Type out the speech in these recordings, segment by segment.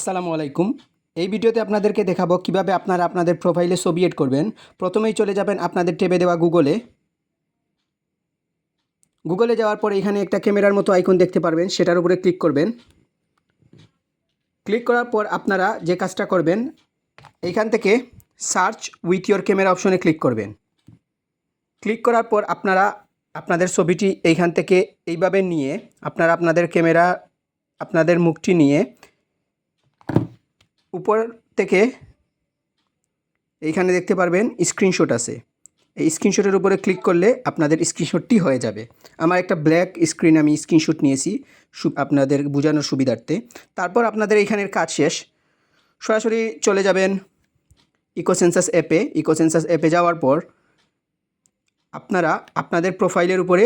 আসসালামু আলাইকুম। এই ভিডিওতে আপনাদেরকে দেখাবো কীভাবে আপনারা আপনাদের প্রোফাইলে ছবি এড করবেন। প্রথমেই চলে যাবেন আপনাদের টেবে দেওয়া গুগলে গুগলে যাওয়ার পর এখানে একটা ক্যামেরার মতো আইকন দেখতে পারবেন, সেটার উপরে ক্লিক করবেন। ক্লিক করার পর আপনারা যে কাজটা করবেন এইখান থেকে সার্চ উইথ ইয়োর ক্যামেরা অপশনে ক্লিক করবেন। ক্লিক করার পর আপনারা আপনাদের ছবিটি এইখান থেকে এইভাবে নিয়ে আপনারা আপনাদের ক্যামেরা আপনাদের মুখটি নিয়ে উপর থেকে এইখানে দেখতে পারবেন স্ক্রিনশট আছে। এই স্ক্রিনশটের উপরে ক্লিক করলে আপনাদের স্ক্রিনশটটি হয়ে যাবে। আমার একটা ব্ল্যাক স্ক্রিন আমি স্ক্রিনশট নিয়েছি আপনাদের বোঝানোর সুবিধার্থে। তারপর আপনাদের এইখানের কাজ শেষ। সরাসরি চলে যাবেন ইকোসেন্সাস অ্যাপে ইকোসেন্সাস অ্যাপে যাওয়ার পর আপনারা আপনাদের প্রোফাইলের উপরে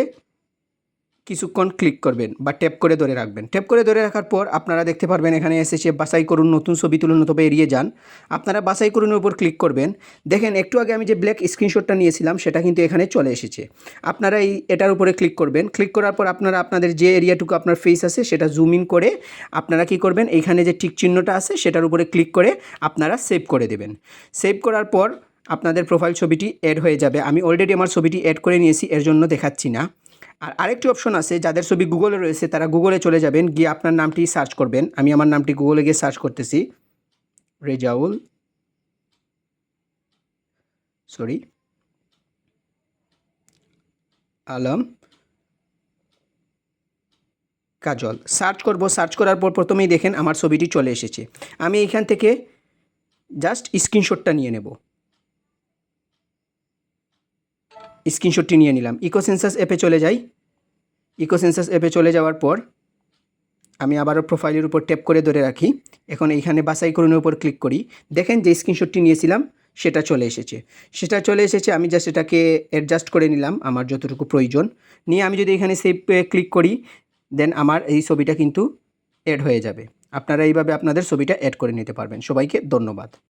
কিছুক্ষণ ক্লিক করবেন বা ট্যাপ করে ধরে রাখবেন। ট্যাপ করে ধরে রাখার পর আপনারা দেখতে পারবেন এখানে এসেছে বাছাই করুন, নতুন ছবি তুলুন অথবা এড়িয়ে যান। আপনারা বাছাই করুনের উপর ক্লিক করবেন। দেখেন একটু আগে আমি যে ব্ল্যাক স্ক্রিনশটটা নিয়েছিলাম, সেটা কিন্তু এখানে চলে এসেছে। আপনারা এই, এটার উপরে ক্লিক করবেন। ক্লিক করার পর আপনারা আপনাদের যে এরিয়াটুকু আপনার ফেস আছে, সেটা জুম ইন করে আপনারা কি করবেন? এইখানে যে টিক চিহ্নটা আছে, সেটার উপরে ক্লিক করে আপনারা সেভ করে দেবেন। সেভ করার পর আপনাদের প্রোফাইল ছবিটি অ্যাড হয়ে যাবে। আমি অলরেডি আমার ছবিটি অ্যাড করে নিয়েছি, এর জন্য দেখাচ্ছি না। আর আরেকটি অপশন আছে, যাদের ছবি গুগলে রয়েছে, তারা গুগলে চলে যাবেন, গিয়ে আপনার নামটি সার্চ করবেন। আমি আমার নামটি গুগলে গিয়ে সার্চ করতেছি। রেজাউল। সরি আলম। কাজল। সার্চ করব সার্চ করার পর প্রথমেই দেখেন আমার ছবিটি চলে এসেছে। আমি এইখান থেকে জাস্ট স্ক্রিনশটটা নিয়ে নেব। স্ক্রিনশটটি নিয়ে নিলাম। ইকোসেন্সাস অ্যাপে চলে যাই। ইকোসেন্সাস অ্যাপে চলে যাওয়ার পর আমি আবারও প্রোফাইলের উপর ট্যাপ করে ধরে রাখি। এখন এইখানে বাছাই করুনের উপর ক্লিক করি। দেখেন যে স্ক্রিনশটটি নিয়েছিলাম, সেটা চলে এসেছে। সেটা চলে এসেছে, আমি জাস্ট এটাকে অ্যাডজাস্ট করে নিলাম, আমার যতটুকু প্রয়োজন। নিয়ে আমি যদি এখানে সেভ ক্লিক করি দেন আমার এই ছবিটা কিন্তু অ্যাড হয়ে যাবে। আপনারা এইভাবে আপনাদের ছবিটা অ্যাড করে নিতে পারবেন। সবাইকে ধন্যবাদ।